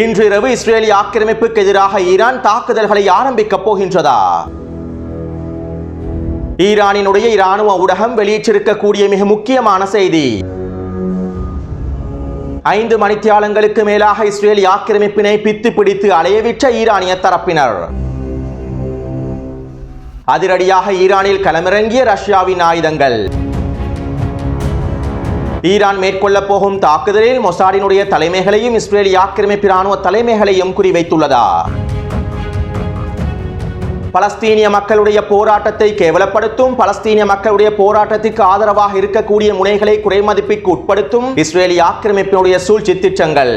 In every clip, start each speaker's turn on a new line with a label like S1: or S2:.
S1: இன்று இரவு இஸ்ரேலிய ஆக்கிரமிப்புக்கு எதிராக ஈரான் தாக்குதல்களை ஆரம்பிக்கப் போகின்றதா? ஈரானினுடைய இராணுவ ஊடகம் வெளியிட்டிருக்கக்கூடிய மிக முக்கியமான செய்தி. ஐந்து மணித்தியாலங்களுக்கு மேலாக இஸ்ரேல் ஆக்கிரமிப்பினை பித்து பிடித்து அலையவிட்ட ஈரானிய தரப்பினர். அதிரடியாக ஈரானில் களமிறங்கிய ரஷ்யாவின் ஆயுதங்கள். ஈரான் மேற்கொள்ளப் போகும் தாக்குதலில் மொசாடினுடைய தலைமைகளையும் இஸ்ரேல் ஆக்கிரமிப்பு ராணுவ தலைமைகளையும் குறிவைத்துள்ளதா? பலஸ்தீனிய மக்களுடைய போராட்டத்தை கேவலப்படுத்தும் பலஸ்தீனிய மக்களுடைய போராட்டத்திற்கு ஆதரவாக இருக்கக்கூடிய முனைகளை குறைமதிப்பிற்கு உட்படுத்தும் இஸ்ரேலிய ஆக்கிரமிப்பினுடைய சூழ்ச்சி திட்டங்கள்.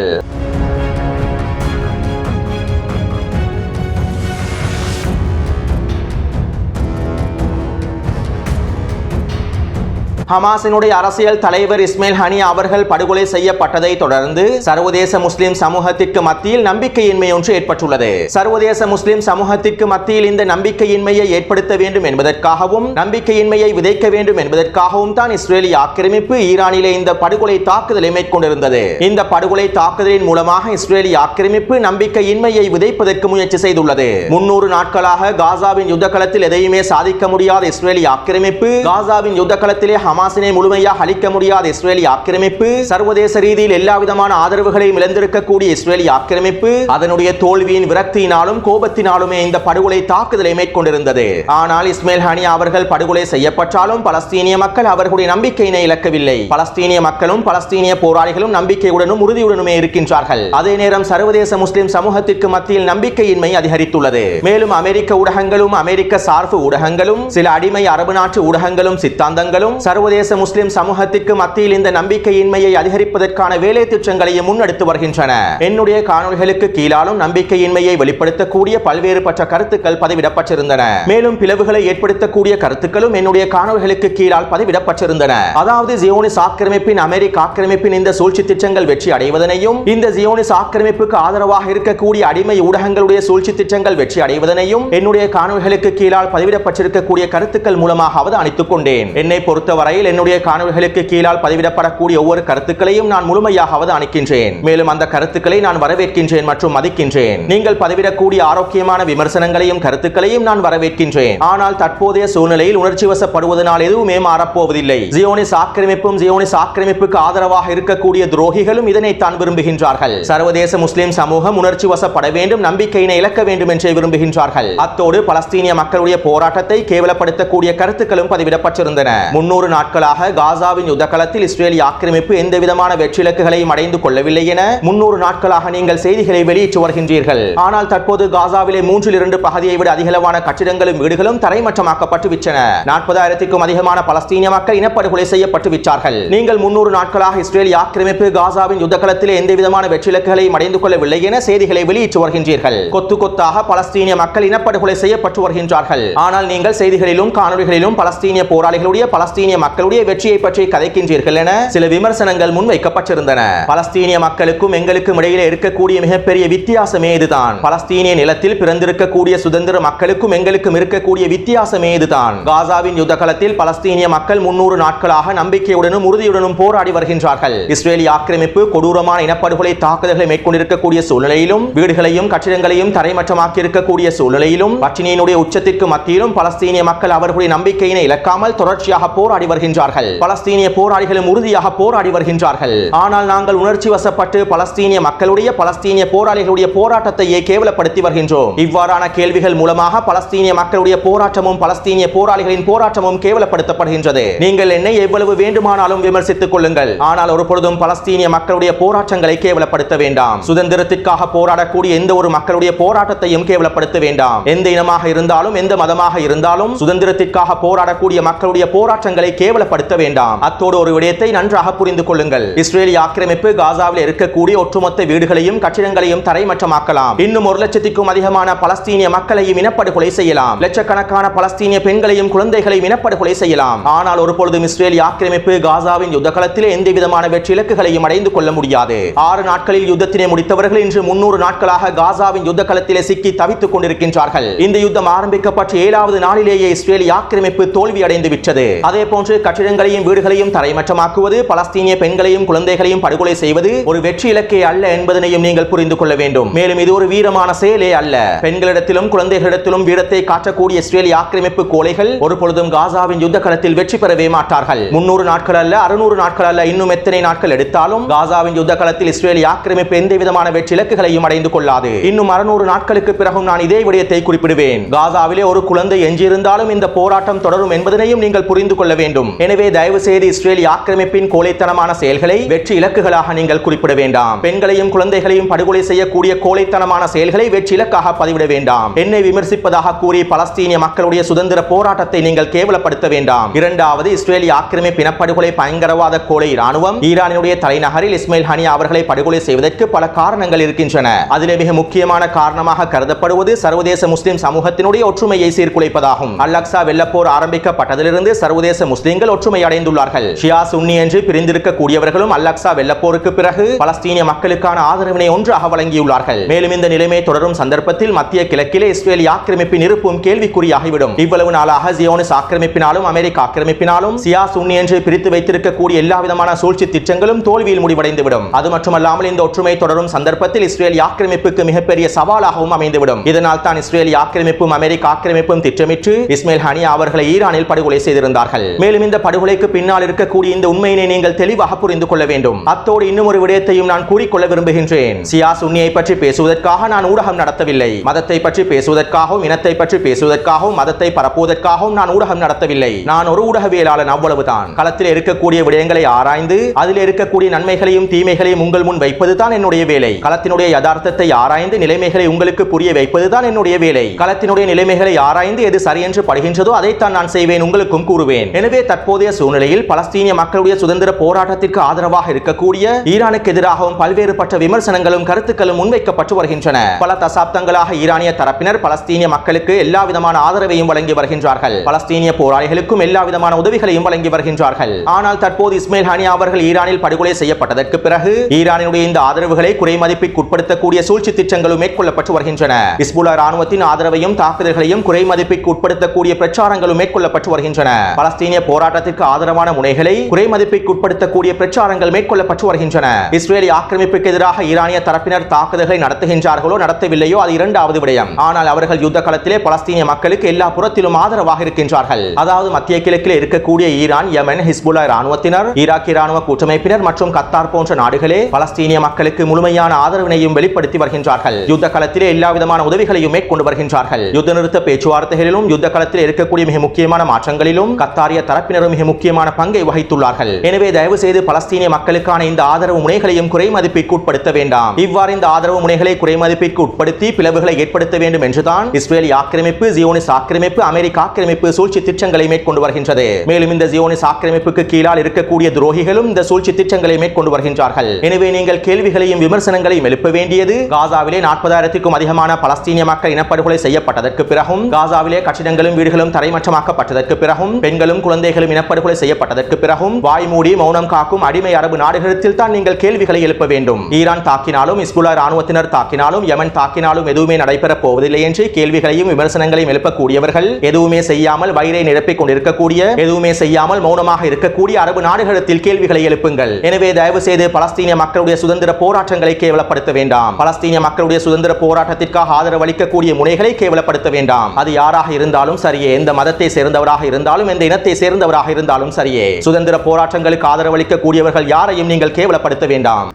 S1: ஹமாஸினுடைய அரசியல் தலைவர் இஸ்மேல் ஹனி அவர்கள் படுகொலை செய்யப்பட்டதை தொடர்ந்து சர்வதேச முஸ்லிம் சமூகத்திற்கு மத்தியில் நம்பிக்கையின்மை ஒன்று ஏற்பட்டுள்ளது. சர்வதேச முஸ்லிம் சமூகத்திற்கு மத்தியில் இந்த நம்பிக்கையின்மையை ஏற்படுத்த வேண்டும் என்பதற்காகவும் நம்பிக்கையின்மையை விதைக்க வேண்டும் என்பதற்காகவும் தான் இஸ்ரேலிய ஆக்கிரமிப்பு ஈரானிலே இந்த படுகொலை தாக்குதலை மேற்கொண்டிருந்தது. இந்த படுகொலை தாக்குதலின் மூலமாக இஸ்ரேலிய ஆக்கிரமிப்பு நம்பிக்கையின்மையை விதைப்பதற்கு முயற்சி செய்துள்ளது. முன்னூறு நாட்களாக காசாவின் யுத்த களத்தில் எதையுமே சாதிக்க முடியாத இஸ்ரேலிய ஆக்கிரமிப்பு காசாவின் யுத்த களத்திலே ஹமாஸினை முழுமையாக அழிக்க முடியாத இஸ்ரேலிய ஆக்கிரமிப்பு சர்வதேச ரீதியில் எல்லா விதமான ஆதரவுகளையும் இழந்திருக்கக்கூடிய இஸ்ரேலிய ஆக்கிரமிப்பு அதனுடைய தோல்வியின் விரக்தியினாலும் கோபத்தினாலுமே இந்த படுகொலை தாக்குதலை மேற்கொண்டிருந்தது. ஆனால் இஸ்மேல் ஹனி அவர்கள் படுகொலை செய்யப்பட்டாலும் பலஸ்தீனிய மக்கள் அவர்களுடைய நம்பிக்கையினை இழக்கவில்லை. பலஸ்தீனிய மக்களும் பலஸ்தீனிய போராளிகளும் நம்பிக்கையுடனும் உறுதியுடனுமே இருக்கின்றார்கள். அதே நேரம் சர்வதேச முஸ்லிம் சமூகத்திற்கு மத்தியில் நம்பிக்கையின்மை அதிகரித்துள்ளது. மேலும் அமெரிக்க ஊடகங்களும் அமெரிக்க சார்பு ஊடகங்களும் சில அடிமை அரபு நாட்டு ஊடகங்களும் சித்தாந்தங்களும் சர்வ சர்வதேச முஸ்லிம் சமூகத்திற்கு மத்தியில் இந்த நம்பிக்கையின்மையை அதிகரிப்பதற்கான வேலை திட்டங்களையும் முன்னெடுத்து வருகின்றன. என்னுடைய காணொலிகளுக்கு கீழாலும் நம்பிக்கையின்மையை வெளிப்படுத்தக்கூடிய பல்வேறு பற்ற கருத்துக்கள் பதிவிடப்பட்டிருந்தன. மேலும் பிளவுகளை ஏற்படுத்தக்கூடிய கருத்துக்களும் என்னுடைய காணொலிகளுக்கு கீழால் பதிவிடப்பட்டிருந்தன. அதாவது ஜியோனிஸ் ஆக்கிரமிப்பின் அமெரிக்க ஆக்கிரமிப்பின் இந்த சூழ்ச்சி திட்டங்கள் வெற்றி அடைவதனையும் இந்த ஜியோனிஸ் ஆக்கிரமிப்புக்கு ஆதரவாக இருக்கக்கூடிய அடிமை ஊடகங்களுடைய சூழ்ச்சி திட்டங்கள் வெற்றி அடைவதனையும் என்னுடைய காணொலிகளுக்கு கீழால் பதிவிடப்பட்டிருக்கக்கூடிய கருத்துக்கள் மூலமாக அவதானித்துக் கொண்டேன். என்னை பொறுத்தவரை பொறுத்தவரையில் என்னுடைய காணொலிகளுக்கு கீழால் பதிவிடப்படக்கூடிய ஒவ்வொரு கருத்துக்களையும் நான் முழுமையாக அவதானிக்கின்றேன். மேலும் அந்த கருத்துக்களை நான் வரவேற்கின்றேன் மற்றும் மதிக்கின்றேன். நீங்கள் பதிவிடக்கூடிய ஆரோக்கியமான விமர்சனங்களையும் கருத்துக்களையும் நான் வரவேற்கின்றேன். ஆனால் தற்போதைய சூழ்நிலையில் உணர்ச்சி வசப்படுவதனால் எதுவுமே மாறப்போவதில்லை. ஜியோனிஸ் ஆக்கிரமிப்பும் ஜியோனிஸ் ஆக்கிரமிப்புக்கு ஆதரவாக இருக்கக்கூடிய துரோகிகளும் இதனைத்தான் விரும்புகின்றார்கள். சர்வதேச முஸ்லிம் சமூகம் உணர்ச்சி வசப்பட வேண்டும் நம்பிக்கையினை இழக்க வேண்டும் என்றே விரும்புகின்றார்கள். அத்தோடு பலஸ்தீனிய மக்களுடைய போராட்டத்தை கேவலப்படுத்தக்கூடிய கருத்துக்களும் பதிவிடப்பட்டிருந்தன. முன்னூறு நாட்களாக காசாவின் யுத்தகலத்தில் இஸ்ரேலிய ஆக்கிரமிப்பு எந்தவிதமான வெற்றி இலக்குகளையும் அடைந்து கொள்ளவில்லை என முன்னூறு நாட்களாக நீங்கள் செய்திகளை வெளியிட்டு வருகின்றீர்கள். ஆனால் தற்போது காசாவிலே மூன்றில் இரண்டு பகுதியை விட அதிகளவான கட்டிடங்களும் வீடுகளும் தரைமட்டமாக்கப்பட்டு விற்றன நாற்பதாயிரத்திற்கும் அதிகமான பலஸ்தீனிய மக்கள் இனப்படுகொலை செய்யப்பட்டு விற்றார்கள் நீங்கள் முன்னூறு நாட்களாக இஸ்ரேலிய ஆக்கிரமிப்பு காசாவின் யுத்த எந்தவிதமான வெற்றி இலக்குகளையும் அடைந்து கொள்ளவில்லை என செய்திகளை வெளியிட்டு வருகின்றீர்கள். கொத்து கொத்தாக பலஸ்தீனிய மக்கள் இனப்படுகொலை செய்யப்பட்டு வருகின்றார்கள். ஆனால் நீங்கள் செய்திகளிலும் காணொலிகளிலும் பலஸ்தீனிய போராளிகளுடைய பலஸ்தீனிய மக்கள் மக்களுடைய வெற்றியை பற்றி கதைக்கின்றீர்கள் என சில விமர்சனங்கள் முன்வைக்கப்பட்டிருந்தன. பலஸ்தீனிய மக்களுக்கும் எங்களுக்கும் இடையிலே இருக்கக்கூடிய மிகப்பெரிய வித்தியாசமே இதுதான். பலஸ்தீனிய நிலத்தில் பிறந்திருக்கக்கூடிய சுதந்திர மக்களுக்கும் எங்களுக்கும் இருக்கக்கூடிய வித்தியாசமே இதுதான். காசாவின் யுத்த களத்தில் பலஸ்தீனிய மக்கள் முன்னூறு நாட்களாக நம்பிக்கையுடனும் உறுதியுடனும் போராடி வருகின்றார்கள். இஸ்ரேலிய ஆக்கிரமிப்பு கொடூரமான இனப்படுகொலை தாக்குதல்களை மேற்கொண்டிருக்கக்கூடிய சூழ்நிலையிலும் வீடுகளையும் கட்டிடங்களையும் தரைமட்டமாக்கி இருக்கக்கூடிய சூழ்நிலையிலும் பட்டினியினுடைய உச்சத்திற்கு மத்தியிலும் பலஸ்தீனிய மக்கள் அவர்களுடைய நம்பிக்கையினை இழக்காமல் தொடர்ச்சியாக போராடி வருகின்றார்கள். பலஸ்தீனிய போராளிகளும் உறுதியாக போராடி வருகின்றார்கள். ஆனால் நாங்கள் உணர்ச்சி வசப்பட்டு பலஸ்தீனிய மக்களுடைய பலஸ்தீனிய போராளிகளுடைய போராட்டத்தையே கேவலப்படுத்தி வருகின்றோம். இவ்வாறான கேள்விகள் மூலமாக பலஸ்தீனிய மக்களுடைய போராட்டமும் பலஸ்தீனிய போராளிகளின் போராட்டமும் கேவலப்படுத்தப்படுகின்றது. நீங்கள் என்னை எவ்வளவு வேண்டுமானாலும் விமர்சித்துக் கொள்ளுங்கள். ஆனால் ஒரு பொழுதும் பலஸ்தீனிய மக்களுடைய போராட்டங்களை கேவலப்படுத்த வேண்டாம். சுதந்திரத்திற்காக போராடக்கூடிய எந்த ஒரு மக்களுடைய போராட்டத்தையும் கேவலப்படுத்த வேண்டாம். எந்த இனமாக இருந்தாலும் எந்த மதமாக இருந்தாலும் சுதந்திரத்திற்காக போராடக்கூடிய மக்களுடைய போராட்டங்களை கேவலப்படுத்த வேண்டாம். அத்தோடு ஒரு விடயத்தை நன்றாக புரிந்து கொள்ளுங்கள். இஸ்ரேலிய ஆக்கிரமிப்பு காசாவில் இருக்கக்கூடிய ஒட்டுமொத்த வீடுகளையும் கட்டிடங்களையும் தரைமட்டமாக்கலாம். இன்னும் ஒரு லட்சத்திற்கும் அதிகமான பலஸ்தீனிய மக்களையும் இனப்படுகொலை செய்யலாம். லட்சக்கணக்கான பலஸ்தீனிய பெண்களையும் குழந்தைகளையும் இனப்படுகொலை செய்யலாம். ஆனால் ஒருபொழுதும் இஸ்ரேலிய ஆக்கிரமிப்பு காசாவின் யுத்த களத்திலே எந்த விதமான வெற்றி இலக்குகளையும் அடைந்து கொள்ள முடியாது. ஆறு நாட்களில் யுத்தத்தினை முடித்தவர்கள் இன்று முன்னூறு நாட்களாக காசாவின் யுத்த களத்திலே சிக்கி தவித்துக் கொண்டிருக்கின்றார்கள். இந்த யுத்தம் ஆரம்பிக்கப்பட்ட ஏழாவது நாளிலேயே இஸ்ரேலிய ஆக்கிரமிப்பு தோல்வி அடைந்து விட்டது. அதே போன்று மாற்று கட்டிடங்களையும் வீடுகளையும் தரைமட்டமாக்குவது பலஸ்தீனிய பெண்களையும் குழந்தைகளையும் படுகொலை செய்வது ஒரு வெற்றி இலக்கே அல்ல என்பதனையும் நீங்கள் புரிந்து கொள்ள வேண்டும். மேலும் இது ஒரு வீரமான செயலே அல்ல. பெண்களிடத்திலும் குழந்தைகளிடத்திலும் வீரத்தை காட்டக்கூடிய இஸ்ரேலிய ஆக்கிரமிப்பு கோலைகள் ஒரு பொழுதும் காசாவின் யுத்த களத்தில் வெற்றி பெறவே மாட்டார்கள். முன்னூறு நாட்கள் அல்ல அறுநூறு நாட்கள் அல்ல இன்னும் எத்தனை நாட்கள் எடுத்தாலும் காசாவின் யுத்த களத்தில் இஸ்ரேலிய ஆக்கிரமிப்பு எந்த விதமான வெற்றி இலக்குகளையும் அடைந்து கொள்ளாது. இன்னும் அறுநூறு நாட்களுக்கு பிறகும் நான் இதே விடயத்தை குறிப்பிடுவேன். காசாவிலே ஒரு குழந்தை எஞ்சியிருந்தாலும் இந்த போராட்டம் தொடரும் என்பதனையும் நீங்கள் புரிந்து கொள்ள வேண்டும். வேண்டும். எனவே தயவு செய்து இஸ்ரேலிய ஆக்கிரமிப்பின் கோழைத்தனமான செயல்களை வெற்றி இலக்குகளாக நீங்கள் குறிப்பிட வேண்டாம். பெண்களையும் குழந்தைகளையும் படுகொலை செய்யக்கூடிய கோழைத்தனமான செயல்களை வெற்றி இலக்காக பதிவிட வேண்டாம். என்னை விமர்சிப்பதாக கூறி பலஸ்தீனிய மக்களுடைய சுதந்திர போராட்டத்தை நீங்கள் கேவலப்படுத்த வேண்டாம். இரண்டாவது இஸ்ரேலிய ஆக்கிரமிப்பு இனப்படுகொலை பயங்கரவாத கோழை ராணுவம் ஈரானினுடைய தலைநகரில் இஸ்மாயில் ஹனி அவர்களை படுகொலை செய்வதற்கு பல காரணங்கள் இருக்கின்றன. அதில் மிக முக்கியமான காரணமாக கருதப்படுவது சர்வதேச முஸ்லிம் சமூகத்தினுடைய ஒற்றுமையை சீர்குலைப்பதாகும். அல்லக்சா வெள்ளப்போர் ஆரம்பிக்கப்பட்டதிலிருந்து சர்வதேச முஸ்லிம் முஸ்லிம்கள் ஒற்றுமை அடைந்துள்ளார்கள் ஷியா சுன்னி என்று பிரிந்திருக்க கூடியவர்களும் அல்லக்சா வெள்ளப்போருக்கு பிறகு பலஸ்தீனிய மக்களுக்கான ஆதரவினை ஒன்றாக வழங்கியுள்ளார்கள். மேலும் இந்த நிலைமை தொடரும் சந்தர்ப்பத்தில் மத்திய கிழக்கிலே இஸ்ரேலிய ஆக்கிரமிப்பின் இருப்பும் கேள்விக்குறியாகிவிடும். இவ்வளவு நாளாக ஜியோனிஸ் ஆக்கிரமிப்பினாலும் அமெரிக்க ஆக்கிரமிப்பினாலும் சியா சுன்னி என்று பிரித்து வைத்திருக்கக்கூடிய எல்லா விதமான சூழ்ச்சி திட்டங்களும் தோல்வியில் முடிவடைந்துவிடும். அது மட்டுமல்லாமல் இந்த ஒற்றுமை தொடரும் சந்தர்ப்பத்தில் இஸ்ரேல் ஆக்கிரமிப்புக்கு மிகப்பெரிய சவாலாகவும் அமைந்துவிடும். இதனால் தான் இஸ்ரேல் ஆக்கிரமிப்பும் அமெரிக்க ஆக்கிரமிப்பும் திட்டமிட்டு இஸ்மேல் ஹனி அவர்களை ஈரானில் படுகொலை செய்திருந்தார்கள். மேலும் இந்த படுகொலைக்கு பின்னால் இருக்கக்கூடிய இந்த உண்மையினை நீங்கள் தெளிவாக புரிந்து கொள்ள வேண்டும். அத்தோடு இன்னும் ஒரு விடயத்தையும் நான் கூறிக்கொள்ள விரும்புகின்றேன். சியா சுன்னியை பற்றி பேசுவதற்காக நான் ஊடகம் நடத்தவில்லை. மதத்தை பற்றி பேசுவதற்காகவும் இனத்தை பற்றி பேசுவதற்காகவும் மதத்தை பரப்புவதற்காகவும் நான் ஊடகம் நடத்தவில்லை. நான் ஒரு ஊடகவியலாளன் அவ்வளவுதான். களத்தில் இருக்கக்கூடிய விடயங்களை ஆராய்ந்து அதில் இருக்கக்கூடிய நன்மைகளையும் தீமைகளையும் உங்கள் முன் வைப்பதுதான் என்னுடைய வேலை. களத்தினுடைய யதார்த்தத்தை ஆராய்ந்து நிலைமைகளை உங்களுக்கு புரிய வைப்பதுதான் என்னுடைய வேலை. களத்தினுடைய நிலைமைகளை ஆராய்ந்து எது சரியென்று படுகின்றதோ அதைத்தான் நான் செய்வேன் உங்களுக்கும் கூறுவேன். எனவே தற்போதைய சூழ்நிலையில் பலஸ்தீனிய மக்களுடைய சுதந்திர போராட்டத்திற்கு ஆதரவாக இருக்கக்கூடிய ஈரானுக்கு எதிராகவும் பல்வேறுபட்ட விமர்சனங்களும் கருத்துக்களும் முன்வைக்கப்பட்டு வருகின்றன. பல தசாப்தங்களாக ஈரானிய தரப்பினர் பலஸ்தீனிய மக்களுக்கு எல்லா விதமான ஆதரவையும் வழங்கி வருகின்றார்கள். பலஸ்தீனிய போராளிகளுக்கும் எல்லா விதமான உதவிகளையும் வழங்கி வருகின்றார்கள். ஆனால் தற்போது இஸ்மேல் ஹனி அவர்கள் ஈரானில் படுகொலை செய்யப்பட்டதற்கு பிறகு ஈரானினுடைய இந்த ஆதரவுகளை குறைமதிப்பிற்குட்படுத்தக்கூடிய சூழ்ச்சி திட்டங்களும் மேற்கொள்ளப்பட்டு வருகின்றன. இஸ்புலா ராணுவத்தின் ஆதரவையும் தாக்குதல்களையும் குறைமதிப்பிற்கு உட்படுத்தக்கூடிய பிரச்சாரங்களும் மேற்கொள்ளப்பட்டு வருகின்றன. பலஸ்தீனிய போராட்டத்திற்கு ஆதரவான முனைகளை குறைமதிப்பிற்கு உட்படுத்தக்கூடிய பிரச்சாரங்கள் மேற்கொள்ளப்பட்டு வருகின்றன. இஸ்ரேலிய ஆக்கிரமிப்புக்கு எதிராக ஈரானிய தரப்பினர் தாக்குதல்களை நடத்துகின்றார்களோ நடத்தவில்லையோ அது இரண்டாவது விடயம். ஆனால் அவர்கள் யுத்த களத்திலே பலஸ்தீனிய மக்களுக்கு எல்லா புறத்திலும் ஆதரவாக இருக்கின்றார்கள். அதாவது மத்திய கிழக்கில் இருக்கக்கூடிய ஈரான் யமன் ஹிஸ்புல்லா ராணுவத்தினர் ஈராக்கிய ராணுவ கூட்டமைப்பினர் மற்றும் கத்தார் போன்ற நாடுகளே பலஸ்தீனிய மக்களுக்கு முழுமையான ஆதரவினையும் வெளிப்படுத்தி வருகின்றார்கள். யுத்த களத்திலே எல்லா விதமான உதவிகளையும் மேற்கொண்டு வருகின்றார்கள். யுத்த நிறுத்த பேச்சுவார்த்தைகளிலும் யுத்த களத்தில் இருக்கக்கூடிய மிக முக்கியமான மாற்றங்களிலும் கத்தாரிய தரப்பினர் தரப்பினரும் மிக முக்கியமான பங்கை வகித்துள்ளார்கள். எனவே தயவு செய்து பலஸ்தீனிய மக்களுக்கான இந்த ஆதரவு முனைகளையும் குறைமதிப்பிற்கு உட்படுத்த வேண்டாம். இவ்வாறு இந்த ஆதரவு முனைகளை குறைமதிப்பிற்கு உட்படுத்தி பிளவுகளை ஏற்படுத்த வேண்டும் என்றுதான் இஸ்ரேலி ஆக்கிரமிப்பு ஜியோனிஸ் ஆக்கிரமிப்பு அமெரிக்க ஆக்கிரமிப்பு சூழ்ச்சி திட்டங்களை மேற்கொண்டு வருகின்றது. மேலும் இந்த ஜியோனிஸ் ஆக்கிரமிப்புக்கு கீழால் இருக்கக்கூடிய துரோகிகளும் இந்த சூழ்ச்சி திட்டங்களை மேற்கொண்டு வருகின்றார்கள். எனவே நீங்கள் கேள்விகளையும் விமர்சனங்களையும் எழுப்ப வேண்டியது காசாவிலே நாற்பதாயிரத்திற்கும் அதிகமான பலஸ்தீனிய மக்கள் இனப்படுகொலை செய்யப்பட்டதற்கு பிறகும் காசாவிலே கட்டிடங்களும் வீடுகளும் தரைமட்டமாக்கப்பட்டதற்கு பிறகும் பெண்களும் குழந்தைகளும் இனப்படுகொலை செய்யப்பட்டதற்கு பிறகும் வாய்மூடி மௌனம் காக்கும் அடிமை அரபு நாடுகளில் தான் நீங்கள் கேள்விகளை எழுப்ப வேண்டும். ஈரான் தாக்கினாலும் இஸ்புல்லா ராணுவத்தினர் தாக்கினாலும் யமன் தாக்கினாலும் எதுவுமே நடைபெறப் போவதில்லை என்று கேள்விகளையும் விமர்சனங்களையும் எழுப்பக்கூடியவர்கள் எதுவுமே செய்யாமல் வயிறை நிரப்பிக் கொண்டிருக்கக்கூடிய எதுவுமே செய்யாமல் மௌனமாக இருக்கக்கூடிய அரபு நாடுகளில் கேள்விகளை எழுப்புங்கள். எனவே தயவு செய்து பலஸ்தீனிய மக்களுடைய சுதந்திர போராட்டங்களை கேவலப்படுத்த வேண்டாம். பலஸ்தீனிய மக்களுடைய சுதந்திர போராட்டத்திற்காக ஆதரவு அளிக்கக்கூடிய முனைகளை கேவலப்படுத்த வேண்டாம். அது யாராக இருந்தாலும் சரியே எந்த மதத்தை சேர்ந்தவராக இருந்தாலும் எந்த இனத்தை சேர்ந்தவராக இருந்தாலும் சரியே. சுதந்திர போராட்டங்களுக்கு ஆதரவளிக்க அளிக்கக்கூடியவர்கள் யாரையும் நீங்கள் கேவலப்படுத்த வேண்டாம்.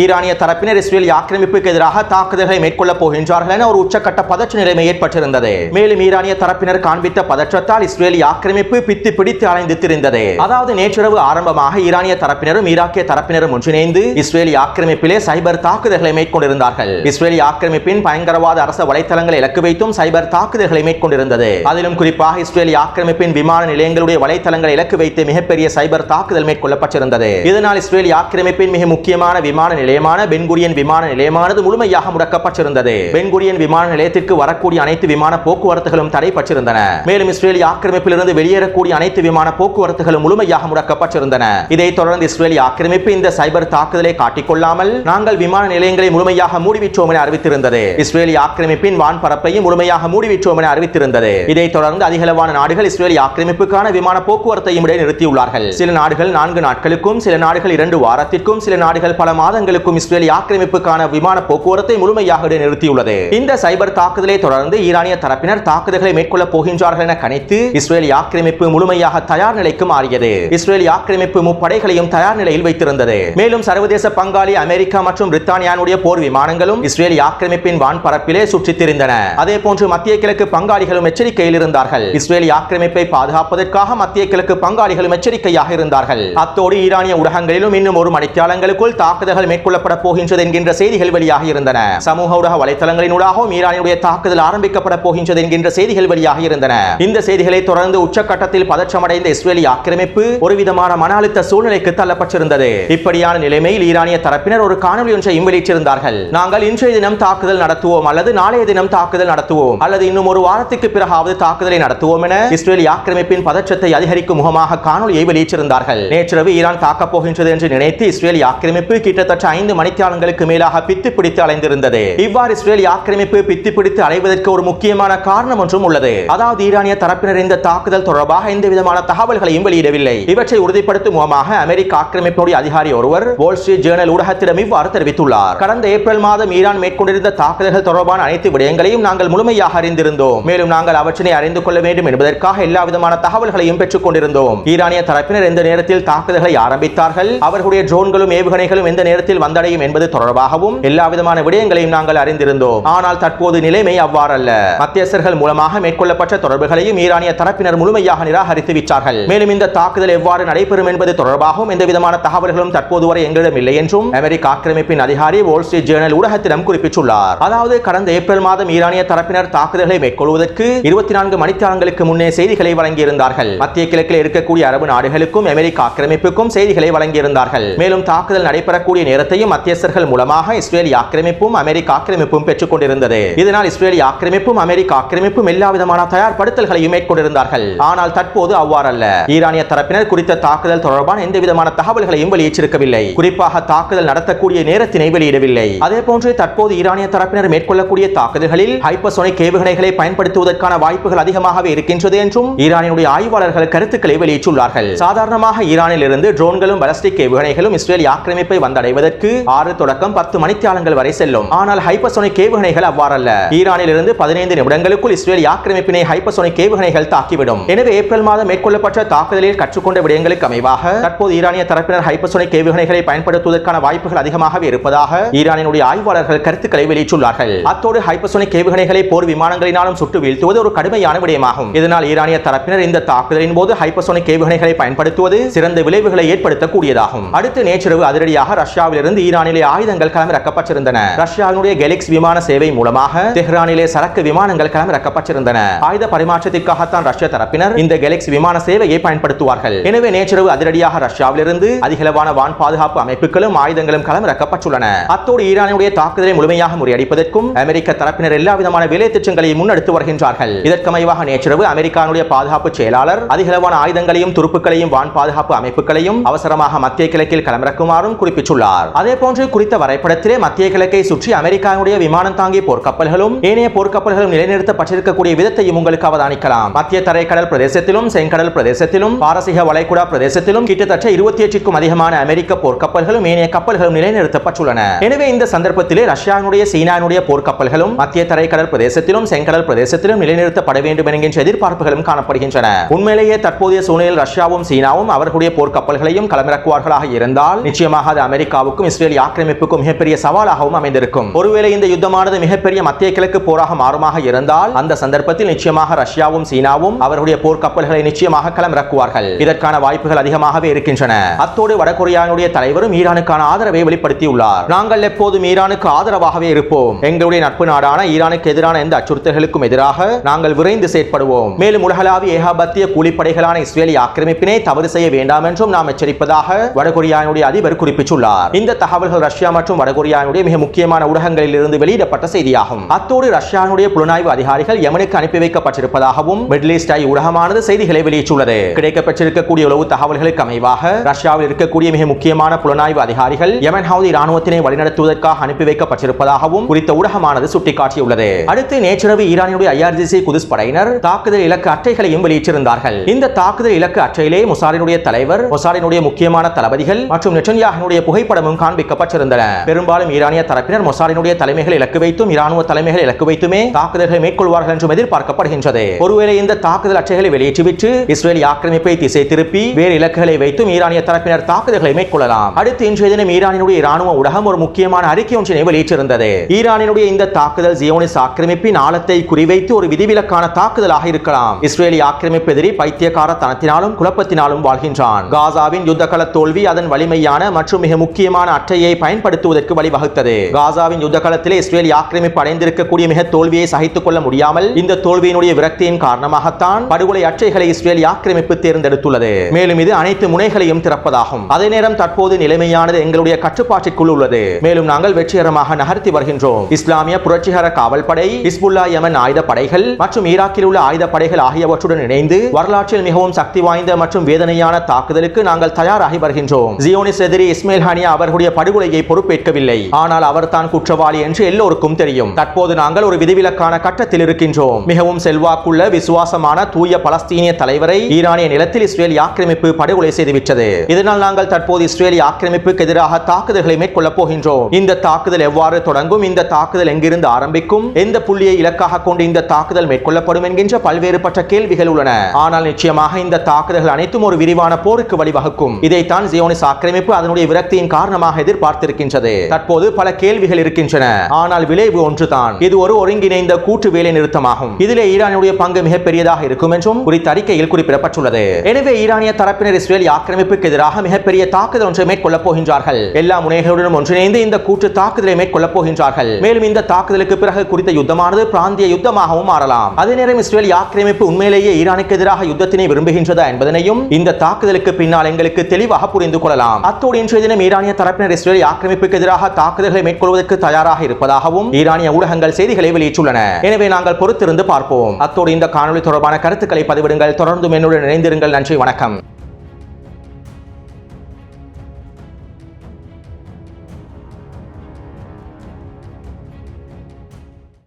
S1: ஈரானிய தரப்பினர் இஸ்ரேல் ஆக்கிரமிப்புக்கு எதிராக தாக்குதல்களை மேற்கொள்ளப் போகின்றார்கள் என ஒரு உச்சக்கட்ட பதற்ற நிலைமை ஏற்பட்டிருந்தது. மேலும் ஈரானிய தரப்பினர் காண்பித்த பதற்றத்தால் இஸ்ரேல் ஆக்கிரமிப்பு பித்து பிடித்து அலைந்து திரிந்தது. அதாவது நேற்றிரவு ஆரம்பமாக ஈரானிய தரப்பினரும் ஈராக்கிய தரப்பினரும் ஒன்றிணைந்து இஸ்ரேலி ஆக்கிரமிப்பிலே சைபர் தாக்குதல்களை மேற்கொண்டிருந்தார்கள். இஸ்ரேலி ஆக்கிரமிப்பின் பயங்கரவாத அரச வலைத்தளங்களை இலக்கு வைத்தும் சைபர் தாக்குதல்களை மேற்கொண்டிருந்தது. அதிலும் குறிப்பாக இஸ்ரேலி ஆக்கிரமிப்பின் விமான நிலையங்களுடைய வலைத்தளங்களை இலக்கு வைத்து மிகப்பெரிய சைபர் தாக்குதல் மேற்கொள்ளப்பட்டிருந்தது. இதனால் இஸ்ரேலி ஆக்கிரமிப்பின் மிக முக்கியமான விமான நிலையமான பென்குரியன் விமான நிலையமானது முழுமையாக முடக்கப்பட்டிருந்தது. பென்குரியன் விமான நிலையத்திற்கு வரக்கூடிய அனைத்து விமான போக்குவரத்துகளும் தடைப்பட்டிருந்தன. மேலும் இஸ்ரேலிய ஆக்கிரமிப்பிலிருந்து வெளியேறக்கூடிய அனைத்து விமான போக்குவரத்துகளும் முழுமையாக முடக்கப்பட்டிருந்தன. இதைத் தொடர்ந்து இஸ்ரேலிய ஆக்கிரமிப்பு இந்த சைபர் தாக்குதலை காட்டிக்கொள்ளாமல் நாங்கள் விமான நிலையங்களை முழுமையாக மூடிவிட்டோம் என அறிவித்திருந்தது. இஸ்ரேலிய ஆக்கிரமிப்பின் வான்பரப்பையும் முழுமையாக மூடிவிட்டோம் என அறிவித்திருந்தது. இதைத் தொடர்ந்து அதிகளவான நாடுகள் இஸ்ரேலிய ஆக்கிரமிப்புக்கான விமான போக்குவரத்தையும் இடைநிறுத்தியுள்ளார்கள். சில நாடுகள் நான்கு நாட்களுக்கும் சில நாடுகள் இரண்டு வாரத்திற்கும் சில நாடுகள் பல மாதங்கள் மாதங்களுக்கும் இஸ்ரேல் ஆக்கிரமிப்புக்கான விமான போக்குவரத்தை முழுமையாக நிறுத்தியுள்ளது. இந்த சைபர் தாக்குதலை தொடர்ந்து ஈரானிய தரப்பினர் தாக்குதல்களை மேற்கொள்ளப் போகின்றார்கள் என கணித்து இஸ்ரேல் ஆக்கிரமிப்பு முழுமையாக தயார் நிலைக்கு மாறியது. இஸ்ரேல் ஆக்கிரமிப்பு முப்படைகளையும் தயார் நிலையில் வைத்திருந்தது. மேலும் சர்வதேச பங்காளி அமெரிக்கா மற்றும் பிரித்தானியானுடைய போர் விமானங்களும் இஸ்ரேல் ஆக்கிரமிப்பின் வான்பரப்பிலே சுற்றித் திரிந்தன. அதே போன்று மத்திய கிழக்கு பங்காளிகளும் எச்சரிக்கையில் இருந்தார்கள். இஸ்ரேல் ஆக்கிரமிப்பை பாதுகாப்பதற்காக மத்திய கிழக்கு பங்காளிகளும் எச்சரிக்கையாக இருந்தார்கள். அத்தோடு ஈரானிய ஊடகங்களிலும் இன்னும் ஒரு மணித்தியாலங்களுக்குள் தாக்குதல்கள் மேற்கொள்ளப்பட போகின்றது என்கின்ற செய்திகள் வெளியாக இருந்தன. சமூக ஊடக வலைதளங்களினூடாகவும் ஈரானினுடைய தாக்குதல் ஆரம்பிக்கப்பட போகின்றது என்கின்ற செய்திகள் வெளியாக இருந்தன. இந்த செய்திகளை தொடர்ந்து உச்சக்கட்டத்தில் பதற்றமடைந்த இஸ்ரேலி ஆக்கிரமிப்பு ஒரு விதமான மன அழுத்த சூழ்நிலைக்கு தள்ளப்பட்டிருந்தது. இப்படியான நிலைமையில் ஈரானிய தரப்பினர் ஒரு காணொலி ஒன்றையும் வெளியிட்டிருந்தார்கள். நாங்கள் இன்றைய தினம் தாக்குதல் நடத்துவோம் அல்லது நாளைய தினம் தாக்குதல் நடத்துவோம். அல்லது இன்னும் ஒரு வாரத்துக்கு பிறகாவது தாக்குதலை நடத்துவோம் என இஸ்ரேலிய ஆக்கிரமிப்பின் பதற்றத்தை அதிகரிக்கும் முகமாக காணொலியை வெளியிட்டிருந்தார்கள். நேற்றிரவு ஈரான் தாக்கப் போகின்றது என்று நினைத்து இஸ்ரேலி ஆக்கிரமிப்பு கிட்டத்தட்ட ஐந்து மணித்தியாலங்களுக்கு மேலாக பித்து பிடித்து அலைந்திருந்தது. இவ்வாறு இஸ்ரேல் ஆக்கிரமிப்பு பித்து பிடித்து அலைவதற்கு ஒரு முக்கியமான காரணம் ஒன்றும் உள்ளது. அதாவது ஈரானிய தரப்பினர் இந்த தாக்குதல் தொடர்பாக எந்த விதமான தகவல்களையும் வெளியிடவில்லை. இவற்றை உறுதிப்படுத்தும் முகமாக அமெரிக்க ஆக்கிரமிப்போடைய அதிகாரி ஒருவர் வால் ஸ்ட்ரீட் ஜேர்னல் ஊடகத்திடம் இவ்வாறு தெரிவித்துள்ளார். கடந்த ஏப்ரல் மாதம் ஈரான் மேற்கொண்டிருந்த தாக்குதல்கள் தொடர்பான அனைத்து விடயங்களையும் நாங்கள் முழுமையாக அறிந்திருந்தோம். மேலும் நாங்கள் அவற்றினை அறிந்து கொள்ள வேண்டும் என்பதற்காக எல்லா விதமான தகவல்களையும் பெற்றுக் கொண்டிருந்தோம். ஈரானிய தரப்பினர் எந்த நேரத்தில் தாக்குதல்களை ஆரம்பித்தார்கள் அவர்களுடைய ட்ரோன்களும் ஏவுகணைகளும் எந்த நேரத்தில் வந்தடையும் என்பது தொடர்பாகவும் எல்லா விதமான விடயங்களையும் நாங்கள் அறிந்திருந்தோம். ஆனால் தற்போது நிலைமை அவ்வாறல்ல. மத்தியஸ்தர்கள் மூலமாக மேற்கொள்ளப்பட்ட தொடர்புகளையும் ஈரானிய தரப்பினர் முழுமையாக நிராகரித்து விட்டார்கள். மேலும் இந்த தாக்குதல் எவ்வாறு நடைபெறும் என்பது தொடர்பாகவும் எந்த விதமான தகவல்களும் தற்போது வரை எங்களிடம் இல்லை என்றும் அமெரிக்க ஆக்கிரமிப்பின் அதிகாரி வால் ஸ்ட்ரீட் ஜேர்னல் ஊடகத்திடம் குறிப்பிட்டுள்ளார். அதாவது கடந்த ஏப்ரல் மாதம் ஈரானிய தரப்பினர் தாக்குதல்களை மேற்கொள்வதற்கு இருபத்தி நான்கு மணித்தியாலங்களுக்கு முன்னே செய்திகளை வழங்கியிருந்தார்கள். மத்திய கிழக்கில் இருக்கக்கூடிய அரபு நாடுகளுக்கும் அமெரிக்க ஆக்கிரமிப்புக்கும் செய்திகளை வழங்கியிருந்தார்கள். மேலும் தாக்குதல் நடைபெறக்கூடிய நேரத்தில் நேரத்தையும் மத்தியஸ்தர்கள் மூலமாக இஸ்ரேலிய ஆக்கிரமிப்பும் அமெரிக்க ஆக்கிரமிப்பும் பெற்றுக் கொண்டிருந்தது இதனால் இஸ்ரேலிய ஆக்கிரமிப்பும் அமெரிக்க ஆக்கிரமிப்பும் எல்லா விதமான தயார்படுத்தல்களையும் மேற்கொண்டிருந்தார்கள். ஆனால் தற்போது அவ்வாறல்ல ஈரானிய தரப்பினர் குறித்த தாக்குதல் தொடர்பான எந்த விதமான தகவல்களையும் வெளியிட்டிருக்கவில்லை. குறிப்பாக தாக்குதல் நடத்தக்கூடிய நேரத்தினை வெளியிடவில்லை. அதே போன்று தற்போது ஈரானிய தரப்பினர் மேற்கொள்ளக்கூடிய தாக்குதல்களில் ஹைப்பர்சோனிக் ஏவுகணைகளை பயன்படுத்துவதற்கான வாய்ப்புகள் அதிகமாகவே இருக்கின்றது என்றும் ஈரானினுடைய ஆய்வாளர்கள் கருத்துக்களை வெளியிட்டுள்ளார்கள். சாதாரணமாக ஈரானில் இருந்து ட்ரோன்களும் பலஸ்டிக் ஏவுகணைகளும் இஸ்ரேலிய ஆக்கிரமிப்பை வந்தடைவதற்கு ஆறு தொடக்கம் பத்து மணித்தியாலங்கள் வரை செல்லும். ஆனால் ஹைப்பர்சோனிக் ஏவுகணைகள் அவ்வாறல்ல. ஈரானில் இருந்து பதினைந்து நிமிடங்களுக்குள் இஸ்ரேல் ஆக்கிரமிப்பினை ஹைப்பர்சோனிக் ஏவுகணைகள் தாக்கிவிடும். எனவே ஏப்ரல் மாதம் மேற்கொள்ளப்பட்ட தாக்குதலில் கற்றுக்கொண்ட விடயங்களுக்கு அமைவாக தற்போது ஈரானிய தரப்பினர் ஹைப்பர்சோனிக் ஏவுகணைகளை பயன்படுத்துவதற்கான வாய்ப்புகள் அதிகமாகவே இருப்பதாக ஈரானினுடைய ஆய்வாளர்கள் கருத்துக்களை வெளியிட்டுள்ளார்கள். அத்தோடு ஹைப்பர்சோனிக் ஏவுகணைகளை போர் விமானங்களினாலும் சுட்டு வீழ்த்துவது ஒரு கடுமையான விடயமாகும். இதனால் ஈரானிய தரப்பினர் இந்த தாக்குதலின் போது ஹைப்பர்சோனிக் ஏவுகணைகளை பயன்படுத்துவது சிறந்த விளைவுகளை ஏற்படுத்தக்கூடியதாகும். அடுத்து நேற்றிரவு அதிரடியாக ரஷ்யாவில் இருந்து ஈரானிலே ஆயுதங்கள் களமிறக்கப்பட்டிருந்தன ரஷ்யாவினுடைய கெலிக்ஸ் விமான சேவை மூலமாக தெஹ்ரானிலே சரக்கு விமானங்கள் களமிறக்கப்பட்டிருந்தன ஆயுத பரிமாற்றத்திற்காகத்தான் ரஷ்ய தரப்பினர் இந்த கெலிக்ஸ் விமான சேவையை பயன்படுத்துவார்கள். எனவே நேற்றிரவு அதிரடியாக ரஷ்யாவிலிருந்து அதிகளவான வான் பாதுகாப்பு அமைப்புகளும் ஆயுதங்களும் களமிறக்கப்பட்டுள்ளன அத்தோடு ஈரானுடைய தாக்குதலை முழுமையாக முறியடிப்பதற்கும் அமெரிக்க தரப்பினர் எல்லா விதமான வேலை திட்டங்களை முன்னெடுத்து வருகின்றார்கள். இதற்கமைவாக நேற்றிரவு அமெரிக்கானுடைய பாதுகாப்பு செயலாளர் அதிகளவான ஆயுதங்களையும் துருப்புக்களையும் வான் பாதுகாப்பு அமைப்புகளையும் அவசரமாக மத்திய கிழக்கில் களமிறக்குமாறும் குறிப்பிட்டுள்ளார். அதே போன்று குறித்த வரைபடத்திலே மத்திய கிழக்கை சுற்றி அமெரிக்காவுடைய விமானம் தாங்கிய போர்க்கப்பல்களும் ஏனைய போர்க்கப்பல்களும் நிலைநிறுத்தப்பட்டிருக்கக்கூடிய விதத்தையும் உங்களுக்கு அவதானிக்கலாம். மத்திய தரைக்கடல் பிரதேசத்திலும் செங்கடல் பிரதேசத்திலும் பாரசீக வளைகுடா பிரதேசத்திலும் கிட்டத்தட்ட இருபத்தி எட்டுக்கும் அதிகமான அமெரிக்க போர்க்கப்பல்களும் ஏனைய கப்பல்களும் நிலைநிறுத்தப்பட்டுள்ளன. எனவே இந்த சந்தர்ப்பத்திலே ரஷ்யாவுடைய சீனாவுடைய போர்க்கப்பல்களும் மத்திய தரைக்கடல் பிரதேசத்திலும் செங்கடல் பிரதேசத்திலும் நிலைநிறுத்தப்பட வேண்டும் என்கின்ற எதிர்பார்ப்புகளும் காணப்படுகின்றன. உண்மையிலேயே தற்போதைய சூழ்நிலையில் ரஷ்யாவும் சீனாவும் அவர்களுடைய போர்க்கப்பல்களையும் களமிறக்குவார்களாக இருந்தால் நிச்சயமாக அது அமெரிக்காவுக்கு அமெரிக்காவுக்கும் இஸ்ரேலிய ஆக்கிரமிப்புக்கும் மிகப்பெரிய சவாலாகவும் அமைந்திருக்கும். ஒருவேளை இந்த யுத்தமானது மிகப்பெரிய மத்திய கிழக்கு போராக மாறுமாக இருந்தால் அந்த சந்தர்ப்பத்தில் நிச்சயமாக ரஷ்யாவும் சீனாவும் அவருடைய போர்க்கப்பல்களை நிச்சயமாக களமிறக்குவார்கள். இதற்கான வாய்ப்புகள் அதிகமாகவே இருக்கின்றன. அத்தோடு வடகொரியாவுடைய தலைவரும் ஈரானுக்கான ஆதரவை வெளிப்படுத்தியுள்ளார். நாங்கள் எப்போதும் ஈரானுக்கு ஆதரவாகவே இருப்போம். எங்களுடைய நட்பு நாடான ஈரானுக்கு எதிரான எந்த அச்சுறுத்தல்களுக்கும் எதிராக நாங்கள் விரைந்து செயற்படுவோம். மேலும் உலகளாவிய ஏகாபத்திய கூலிப்படைகளான இஸ்ரேலிய ஆக்கிரமிப்பினை தவறு செய்ய வேண்டாம் என்றும் நாம் எச்சரிப்பதாக வடகொரியாவுடைய அதிபர் குறிப்பிட்டுள்ளார். இந்த இந்த தகவல்கள் ரஷ்யா மற்றும் வடகொரியாவுடைய மிக முக்கியமான ஊடகங்களில் இருந்து வெளியிடப்பட்ட செய்தியாகும். அத்தோடு ரஷ்யாவுடைய புலனாய்வு அதிகாரிகள் யமனுக்கு அனுப்பி வைக்கப்பட்டிருப்பதாகவும் மிடில் ஐ ஊடகமானது செய்திகளை வெளியிட்டுள்ளது. கிடைக்கப்பட்டிருக்கக்கூடிய உளவு தகவல்களுக்கு அமைவாக ரஷ்யாவில் இருக்கக்கூடிய மிக முக்கியமான புலனாய்வு அதிகாரிகள் யமன் ஹவுதி ராணுவத்தினை வழிநடத்துவதற்காக அனுப்பி வைக்கப்பட்டிருப்பதாகவும் குறித்த ஊடகமானது சுட்டிக்காட்டியுள்ளது. அடுத்து நேற்றிரவு ஈரானுடைய ஐஆர்ஜிசி குதிஸ் படையினர் தாக்குதல் இலக்கு அட்டைகளையும் வெளியிட்டிருந்தார்கள். இந்த தாக்குதல் இலக்கு அட்டையிலே முசாரினுடைய தலைவர் முசாரினுடைய முக்கியமான தளபதிகள் மற்றும் நெட்டன்யாஹினுடைய புகைப்படமும் காண்பிக்கப்பட்டிருந்தன. பெரும்பாலும் ஈரானிய தரப்பினர் மொசாரினுடைய தலைமைகள் இலக்கு வைத்தும் இராணுவ தலைமைகள் இலக்கு வைத்துமே தாக்குதல்களை மேற்கொள்வார்கள் என்றும் எதிர்பார்க்கப்படுகின்றது. ஒருவேளை இந்த தாக்குதல் அச்சைகளை வெளியேற்றிவிட்டு இஸ்ரேலி ஆக்கிரமிப்பை திசை திருப்பி வேறு இலக்குகளை வைத்தும் ஈரானிய தரப்பினர் தாக்குதல்களை மேற்கொள்ளலாம். அடுத்து இன்றைய தினம் ஈரானினுடைய இராணுவ ஊடகம் ஒரு முக்கியமான அறிக்கை ஒன்றினை வெளியிட்டிருந்தது. ஈரானினுடைய இந்த தாக்குதல் ஜியோனிஸ் ஆக்கிரமிப்பின் ஆழத்தை குறிவைத்து ஒரு விதிவிலக்கான தாக்குதலாக இருக்கலாம். இஸ்ரேலி ஆக்கிரமிப்பு எதிரி பைத்தியக்காரத்தனத்தினாலும் குழப்பத்தினாலும் வாழ்கின்றான். காசாவின் யுத்தகல தோல்வி அதன் வலிமையான மற்றும் மிக முக்கியமான அட்டையை பயன்படுத்துவதற்கு வழிவகுத்தது. காசாவின் யுத்த களத்திலே இஸ்ரேல் ஆக்கிரமிப்பு அடைந்திருக்கக்கூடிய மிக தோல்வியை சகித்துக் கொள்ள முடியாமல் இந்த தோல்வியினுடைய விரக்தியின் காரணமாகத்தான் படுகொலை அட்டைகளை இஸ்ரேல் ஆக்கிரமிப்பு தேர்ந்தெடுத்துள்ளது. மேலும் இது அனைத்து முனைகளையும் திறப்பதாகும். அதே நேரம் தற்போது நிலைமையானது எங்களுடைய கட்டுப்பாட்டிற்குள் உள்ளது. மேலும் நாங்கள் வெற்றிகரமாக நகர்த்தி வருகின்றோம். இஸ்லாமிய புரட்சிகர காவல்படை இஸ்புல்லா யமன் ஆயுத படைகள் மற்றும் ஈராக்கில் உள்ள ஆயுத படைகள் ஆகியவற்றுடன் இணைந்து வரலாற்றில் மிகவும் சக்தி வாய்ந்த மற்றும் வேதனையான தாக்குதலுக்கு நாங்கள் தயாராகி வருகின்றோம். ஜியோனிஸ் எதிரி இஸ்மேல் ஹானியா அவர்கள் தன்னுடைய படுகொலையை பொறுப்பேற்கவில்லை. ஆனால் அவர் தான் குற்றவாளி என்று எல்லோருக்கும் தெரியும். தற்போது நாங்கள் ஒரு விதிவிலக்கான கட்டத்தில் இருக்கின்றோம். மிகவும் செல்வாக்குள்ள விசுவாசமான தூய பலஸ்தீனிய தலைவரை ஈரானிய நிலத்தில் இஸ்ரேல் ஆக்கிரமிப்பு படுகொலை செய்துவிட்டது. இதனால் நாங்கள் தற்போது இஸ்ரேல் ஆக்கிரமிப்புக்கு எதிராக தாக்குதல்களை மேற்கொள்ளப் போகின்றோம். இந்த தாக்குதல் எவ்வாறு தொடங்கும் இந்த தாக்குதல் எங்கிருந்து ஆரம்பிக்கும் எந்த புள்ளியை இலக்காக கொண்டு இந்த தாக்குதல் மேற்கொள்ளப்படும் என்கின்ற பல்வேறுபட்ட கேள்விகள் உள்ளன. ஆனால் நிச்சயமாக இந்த தாக்குதல்கள் அனைத்தும் ஒரு விரிவான போருக்கு வழிவகுக்கும். இதைத்தான் ஜியோனிஸ் ஆக்கிரமிப்பு அதனுடைய விரக்தியின் காரணமாக எதிர்பார்த்திருக்கின்றது. தற்போது பல கேள்விகள் இருக்கின்றன. ஆனால் விளைவு ஒன்றுதான். இது ஒரு ஒருங்கிணைந்த கூட்டு வேலை நிறுத்தமாகும். இதிலே ஈரானுடைய பங்கு மிகப்பெரியதாக இருக்கும் என்றும் குறித்த அறிக்கையில் குறிப்பிடப்பட்டுள்ளது. எனவே ஈரானிய தரப்பினர் இஸ்ரேல் ஆக்கிரமிப்புக்கு எதிராக மிகப்பெரிய தாக்குதல் ஒன்றை மேற்கொள்ளப் போகின்றார்கள். எல்லா முனைகளுடனும் ஒன்றிணைந்து இந்த கூட்டு தாக்குதலை மேற்கொள்ளப் போகின்றார்கள். மேலும் இந்த தாக்குதலுக்கு பிறகு குறித்த யுத்தமானது பிராந்திய யுத்தமாகவும் மாறலாம். அதே நேரம் இஸ்ரேல் ஆக்கிரமிப்பு உண்மையிலேயே ஈரானுக்கு எதிராக யுத்தத்தினை விரும்புகின்றதா என்பதனையும் இந்த தாக்குதலுக்கு பின்னால் எங்களுக்கு தெளிவாக புரிந்து கொள்ளலாம். அத்தோடு இன்றைய தினம் ஈரானிய தரப்பு தரப்பினர் இஸ்ரேல் ஆக்கிரமிப்புக்கு எதிராக தாக்குதல்களை மேற்கொள்வதற்கு தயாராக இருப்பதாகவும் ஈரானிய ஊடகங்கள் செய்திகளை வெளியிட்டுள்ளன. எனவே நாங்கள் பொறுத்திருந்து பார்ப்போம். அத்தோடு இந்த காணொளி தொடர்பான கருத்துக்களை பதிவிடுங்கள். தொடர்ந்தும் என்னுடன் இணைந்திருங்கள். நன்றி. வணக்கம்.